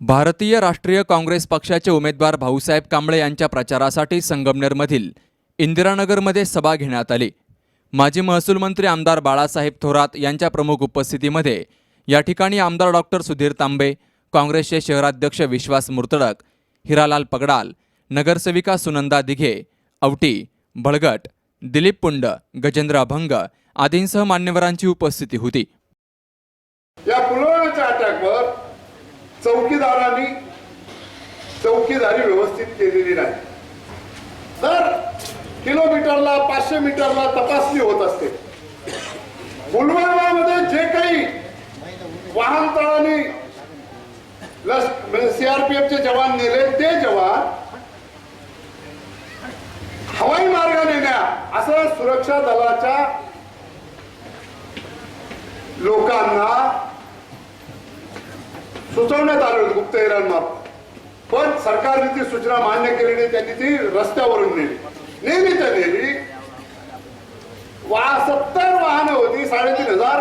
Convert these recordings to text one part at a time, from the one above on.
भारतीय राष्ट्रीय काँग्रेस पक्षाचे उमेदवार भाऊसाहेब कांबळे यांच्या प्रचारासाठी संगमनेरमधील इंदिरानगरमध्ये सभा घेण्यात आली. माजी महसूल मंत्री आमदार बाळासाहेब थोरात यांच्या प्रमुख उपस्थितीमध्ये या ठिकाणी आमदार डॉक्टर सुधीर तांबे काँग्रेसचे शहराध्यक्ष विश्वास मुर्तडक हिरालाल पगडाल नगरसेविका सुनंदा दिघे आवटी बळगट दिलीप पुंड गजेंद्र अभंग आदींसह मान्यवरांची उपस्थिती होती. या चौकीदारांनी चौकीदारी व्यवस्थित केलेली नाही. तर किलोमीटरला पाचशे मीटरला तपासणी होत असते. पुलवामामध्ये जे काही वाहनतळाने लस म्हणजे सीआरपीएफचे जवान नेले ते जवान हवाई मार्गाने न्या असं सुरक्षा दलाच्या लोकांना सुचवण्यात आलं होतं गुप्तहेरांमार्फत पण सरकारने ती सूचना मान्य केली नाही त्यांनी ती रस्त्यावरून नेली. नेली तर नेली. वा सत्तर वाहनं होती साडेतीन हजार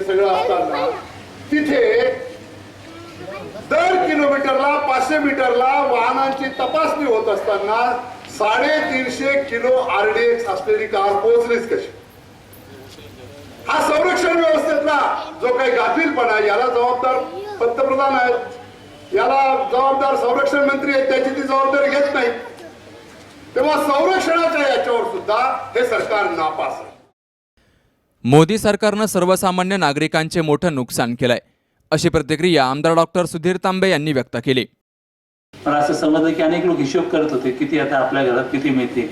सगळं असताना. तिथे दर किलोमीटरला पाचशे मीटरला वाहनांची तपासणी होत असताना साडेतीनशे किलो आरडीएक्स असलेली कार पोहोचलीच कशी? हा संरक्षण काही गाफीलपणा आहे याला जबाबदार पंतप्रधान आहेत. याला जबाबदार संरक्षण मंत्री आहेत त्याची ती जबाबदारी घेत नाही तेव्हा संरक्षणाच्या याच्यावर सुद्धा हे सरकार नापास आहे. मोदी सरकारनं सर्वसामान्य नागरिकांचे मोठं नुकसान केलंय अशी प्रतिक्रिया आमदार डॉक्टर सुधीर तांबे यांनी व्यक्त केली. पण असं समजलं की अनेक लोक हिशोब करत होते किती आता आपल्या घरात किती मिळते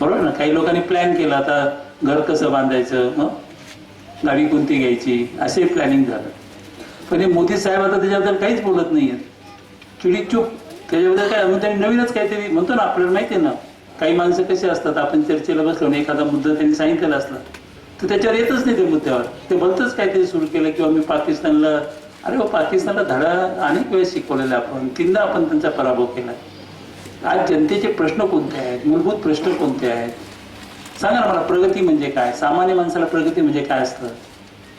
बरोबर ना? काही लोकांनी प्लॅन केला आता घर कसं बांधायचं? गाडी कोणती घ्यायची? असे प्लॅनिंग झालं. पण हे मोदी साहेब आता त्याच्याबद्दल काहीच बोलत नाही आहेत चिडी चूप त्याच्याबद्दल काय? म्हणून त्यांनी नवीनच काहीतरी म्हणतो ना आपल्याला माहिती आहे ना काही माणसं कशी असतात? आपण चर्चेला बसलो आणि एखादा मुद्दा त्यांनी सांगितलेला असला तर त्याच्यावर येतच नाही त्या मुद्द्यावर. ते भलतंच काहीतरी सुरू केलं किंवा मी पाकिस्तानला अरे व पाकिस्तानला धडा अनेक वेळेस शिकवलेला आपण. तीनदा आपण त्यांचा पराभव केला. आज जनतेचे प्रश्न कोणते आहेत? मूलभूत प्रश्न कोणते आहेत? सांगा ना मला प्रगती म्हणजे काय? सामान्य माणसाला प्रगती म्हणजे काय असतं?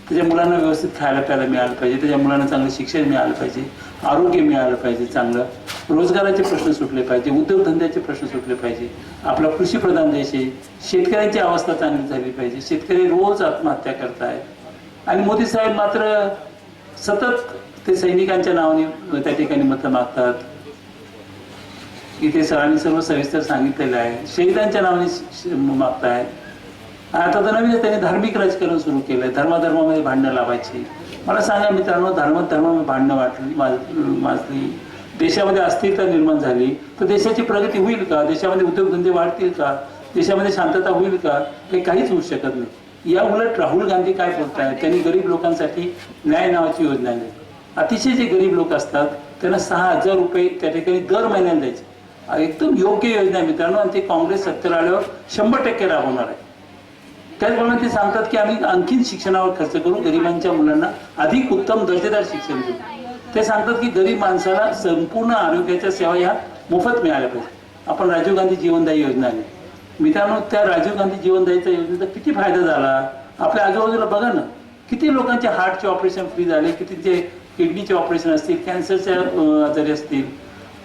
त्याच्या मुलांना व्यवस्थित खायला प्यायला मिळालं पाहिजे त्याच्या मुलांना चांगलं शिक्षण मिळालं पाहिजे आरोग्य मिळालं पाहिजे चांगलं रोजगाराचे प्रश्न सुटले पाहिजे उद्योगधंद्याचे प्रश्न सुटले पाहिजे आपला कृषीप्रधान देश आहे शेतकऱ्यांची अवस्था चांगली झाली पाहिजे शेतकरी रोज आत्महत्या करतायत आणि मोदी साहेब मात्र सतत ते सैनिकांच्या नावाने त्या ठिकाणी मतं मागतात इथे सरांनी सर्व सविस्तर सांगितलेलं आहे. शहीदांच्या नावाने मागताय. आता तर नवीन त्यांनी धार्मिक राजकारण सुरू केलंय. धर्माधर्मामध्ये भांडणं लावायची. मला सांगा मित्रांनो धर्म धर्मामध्ये भांडणं वाटली माज- माजली देशामध्ये अस्थिरता निर्माण झाली. तर देशाची प्रगती होईल का? देशामध्ये उद्योगधंदे वाढतील का? देशामध्ये शांतता होईल का? हे काहीच होऊ शकत नाही. या उलट राहुल गांधी काय बोलतायत? त्यांनी गरीब लोकांसाठी न्याय नावाची योजना आणली. अतिशय जे गरीब लोक असतात त्यांना सहा हजार रुपये त्या ठिकाणी दर महिन्याला द्यायचे. एकदम योग्य योजना आहे मित्रांनो. आणि ते काँग्रेस सत्तेवर आल्यावर शंभर टक्के राबवणार आहे. त्याचप्रमाणे ते सांगतात की आम्ही आणखीन शिक्षणावर खर्च करू. गरिबांच्या मुलांना अधिक उत्तम दर्जेदार शिक्षण देऊ. ते सांगतात की गरीब माणसाला संपूर्ण आरोग्याच्या सेवा ह्या मोफत मिळाल्या पाहिजे. आपण राजीव गांधी जीवनदायी योजना आली मित्रांनो त्या राजीव गांधी जीवनदायीच्या योजनेचा किती फायदा झाला? आपल्या आजूबाजूला बघा ना. किती लोकांचे हार्टचे ऑपरेशन फ्री झाले कितीचे किडनीचे ऑपरेशन असतील कॅन्सरचे आजारी असतील.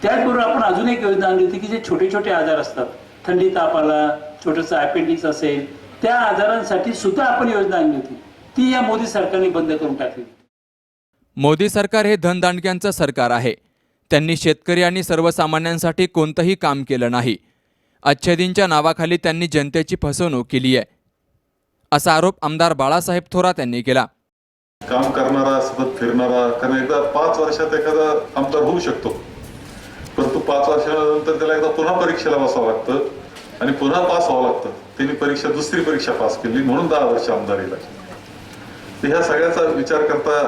त्याचबरोबर आपण अजून एक योजना आणली होती की जे छोटे छोटे आजार असतात थंडी ताप आला छोटंसं अपेंडिक्स असेल त्या आजारांसाठी सुद्धा आपण योजना आणली होती ती या मोदी सरकारने बंद करून टाकली. मोदी सरकार हे धनदांडक्यांचं सरकार आहे. त्यांनी शेतकरी आणि सर्वसामान्यांसाठी कोणतंही काम केलं नाही. अच्छेदींच्या नावाखाली त्यांनी जनतेची फसवणूक केली आहे. असा आरोप आमदार बाळासाहेब थोरात यांनी केला. काम करणारा सतत फिरणारा कारण एकदा पाच वर्षात एखादा आमदार होऊ शकतो. पाच वर्षानंतर त्याला एकदा पुन्हा परीक्षेला बसावं लागतं आणि पुन्हा पास व्हावं लागतं. त्यांनी परीक्षा दुसरी परीक्षा पास केली म्हणून दहा वर्ष आमदारीला ह्या सगळ्याचा विचार करता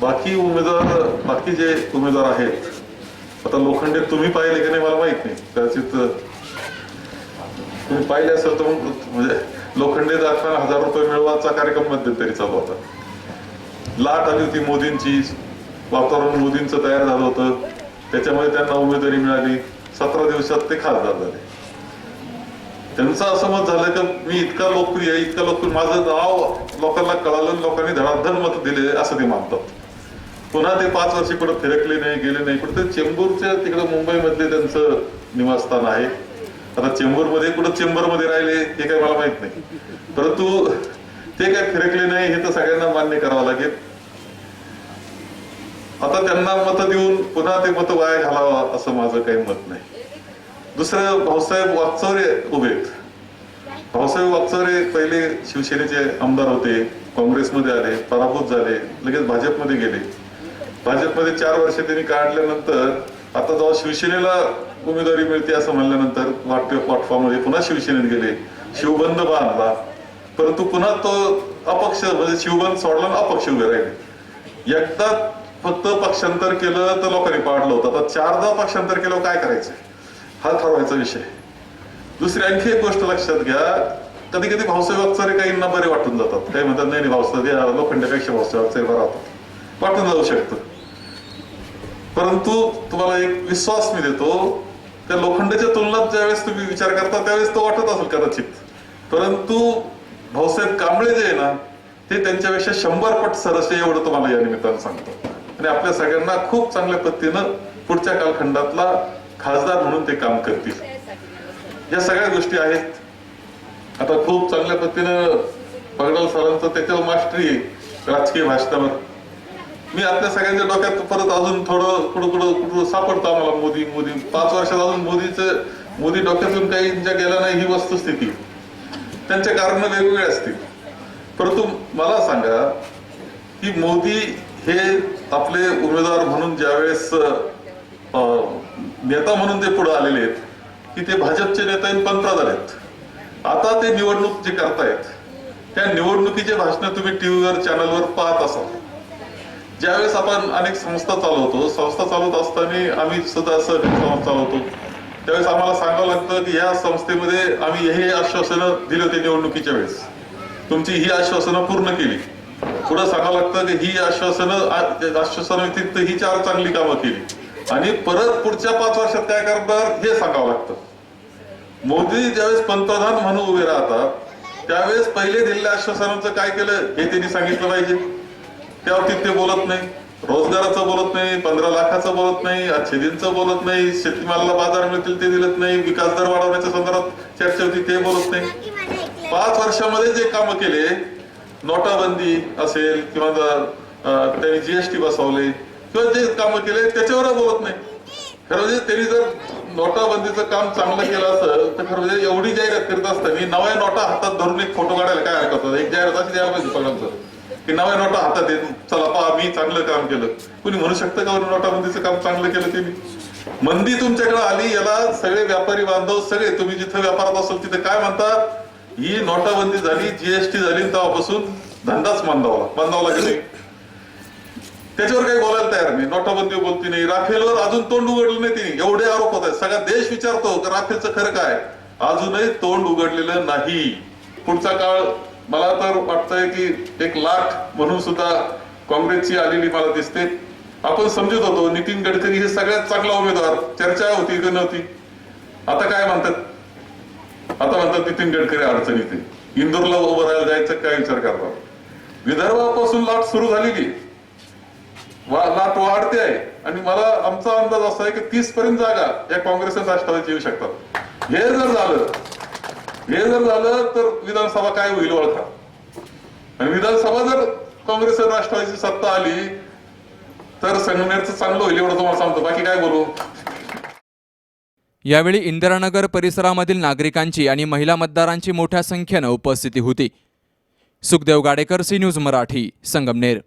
बाकी उमेदवार बाकी जे उमेदवार आहेत आता लोखंडे तुम्ही पाहिले की नाही मला माहीत नाही. कदाचित तुम्ही पाहिले असेल तर मग म्हणजे लोखंडे दाखवा हजार रुपये मिळवाचा कार्यक्रम मध्यंतरी चालू होता. लाट आली होती मोदींची वातावरण मोदींचं तयार झालं होतं. त्याच्यामुळे त्यांना उमेदवारी मिळाली. सतरा दिवसात ते खासदार झाले. त्यांचं असं मत झालं की मी इतका लोकप्रिय आहे, इतका लोकप्रिय माझं नाव लोकांना कळालं लोकांनी धडाधड मत दिले असं ते मानतात. पुन्हा ते पाच वर्ष कुठं फिरकले नाही गेले नाही. कुठं चेंबूरच्या तिकडं मुंबईमधले त्यांचं निवासस्थान आहे. आता चेंबूरमध्ये कुठं चेंबरमध्ये राहिले हे काही मला माहीत नाही. परंतु ते काय फिरकले नाही हे तर सगळ्यांना मान्य करावं लागेल. आता त्यांना मत देऊन पुन्हा ते मत वाया घालावं असं माझं काही मत नाही. दुसरं भाऊसाहेब वाकचौरे उभे आहेत. भाऊसाहेब वाकचौरे पहिले शिवसेनेचे आमदार होते काँग्रेसमध्ये आले पराभूत झाले लगेच भाजपमध्ये गेले. भाजपमध्ये चार वर्ष त्यांनी काढल्यानंतर आता जेव्हा शिवसेनेला उमेदवारी मिळते असं म्हणल्यानंतर वाटते प्लॅटफॉर्ममध्ये पुन्हा शिवसेनेत गेले. शिवबंध बांधला. परंतु पुन्हा तो अपक्ष म्हणजे शिवबंध सोडला अपक्ष उभे राहिले. एकदा फक्त पक्षांतर केलं तर लोकांनी पाडलं होतं आता चारदा पक्षांतर केलं काय करायचं? हा ठरवायचा विषय. दुसरी आणखी एक गोष्ट लक्षात घ्या. कधी कधी भाऊसाहेब अक्षरे काहींना बरे वाटून जातात. काही म्हणतात नाही नाही या लोखंडापेक्षा भाऊसाहेब अक्षरे बरा होतात वाटून जाऊ शकतं. परंतु तुम्हाला एक विश्वास मी देतो त्या लोखंडाच्या तुलनात ज्यावेळेस तुम्ही विचार करता त्यावेळेस तो वाटत असेल कदाचित. परंतु भाऊसाहेब कांबळे जे आहे ना ते त्यांच्यापेक्षा शंभर पट सरसे एवढं तुम्हाला या निमित्तानं सांगतो. आणि आपल्या सगळ्यांना खूप चांगल्या पद्धतीनं पुढच्या कालखंडातला खासदार म्हणून ते काम करतील. या सगळ्या गोष्टी आहेत. आता खूप चांगल्या पद्धतीनं पगडाल सरांचं त्याच्यावर मास्टरी आहे राजकीय भाषणावर. मी आपल्या सगळ्यांच्या डोक्यात परत अजून थोडं कुठं कुठं कुठं सापडतो आम्हाला मोदी मोदी. पाच वर्षात अजून मोदीचं मोदी डोक्यातून काही गेला नाही ही वस्तुस्थिती. त्यांचे कारण वेगवेगळे असतील. परंतु मला सांगा की मोदी हे आपले उमेदवार म्हणून ज्यावेळेस नेता म्हणून ते पुढे आलेले आहेत की ते भाजपचे नेते पंतप्रधान आहेत. आता ते निवडणूक जे करतायत त्या निवडणुकीचे भाषण तुम्ही टीव्हीवर चॅनलवर पाहत असाल. ज्यावेळेस आपण अनेक संस्था चालवतो संस्था चालवत असताना आम्ही सुद्धा असं चालवतो. त्यावेळेस आम्हाला सांगावं लागतं की या संस्थेमध्ये आम्ही हे आश्वासनं दिली होती निवडणुकीच्या वेळेस. तुमची ही आश्वासनं पूर्ण केली. पुढे सांगावं लागतं की ही आश्वासनं आ- व्यतिरिक्त ही चार चांगली कामं केली. आणि परत पुढच्या पाच वर्षात काय करणार हे सांगावं लागतं. मोदी ज्यावेळेस पंतप्रधान म्हणून उभे राहतात त्यावेळेस पहिले दिलेल्या आश्वासनाचं काय केलं हे त्यांनी सांगितलं पाहिजे. त्या बाबतीत ते बोलत नाही. रोजगाराचं बोलत नाही पंधरा लाखाचं बोलत नाही अच्छेदींचं बोलत नाही शेतीमालाला बाजार मिळतील ते दिलत नाही विकास दर वाढवण्याच्या संदर्भात चर्चा होती ते बोलत नाही. पाच वर्षामध्ये जे काम केले नोटाबंदी असेल किंवा त्यांनी जीएसटी बसवले किंवा जे काम केले त्याच्यावर बोलत नाही. खरं म्हणजे त्यांनी जर नोटाबंदीचं काम चांगलं केलं असतं तर खरं म्हणजे एवढी जाहिरात करत असताना नव्या नोटा हातात धरून एक फोटो काढायला काय हरकत एक जाहिरात अशी द्यायला पाहिजे सगळ्यांचं की नव्या नोटा हातात येत चला पहा मी चांगलं काम केलं. कुणी म्हणू शकतं का नोटाबंदीचं काम चांगलं केलं त्यांनी? मंदी तुमच्याकडे आली याला सगळे व्यापारी बांधव सगळे तुम्ही जिथे व्यापारात असाल तिथे काय म्हणतात? ही नोटाबंदी झाली जीएसटी झाली तेव्हापासून धंदाच मंदावला मंदावला की नाही? त्याच्यावर काही बोलायला तयार नाही नोटाबंदी बोलती नाही राफेलवर अजून तोंड उघडलं नाही तिने एवढे आरोप होत आहेत. सगळा देश विचारतो की राफेलचं खरं काय? अजूनही तोंड उघडलेलं नाही. पुढचा काळ मला तर वाटतंय की एक लाट म्हणून सुद्धा काँग्रेसची आलेली मला दिसते. आपण समजत होतो नितीन गडकरी हे सगळ्यात चांगला उमेदवार चर्चा होती की नव्हती? आता काय म्हणतात? आता म्हणतात नितीन गडकरी अडचणीत इंदूरला उभं राहायला जायचं काय विचार करतात विदर्भापासून लाट सुरू झालेली. वा- लाट वाढते आहे. आणि मला आमचा अंदाज असा आहे की तीस पर्यंत जागा या काँग्रेस आणि राष्ट्रवादीची येऊ शकतात. हे जर झालं हे जर झालं तर विधानसभा काय होईल ओळखा. आणि विधानसभा जर काँग्रेस राष्ट्रवादीची सत्ता आली तर संघटनेचं चांगलं होईल एवढं तुम्हाला सांगतो. बाकी काय बोलू? यावेळी इंदिरानगर परिसरामधील नागरिकांची आणि महिला मतदारांची मोठ्या संख्येनं उपस्थिती होती. Sukhdev Gadekar C news Marathi Sangamner.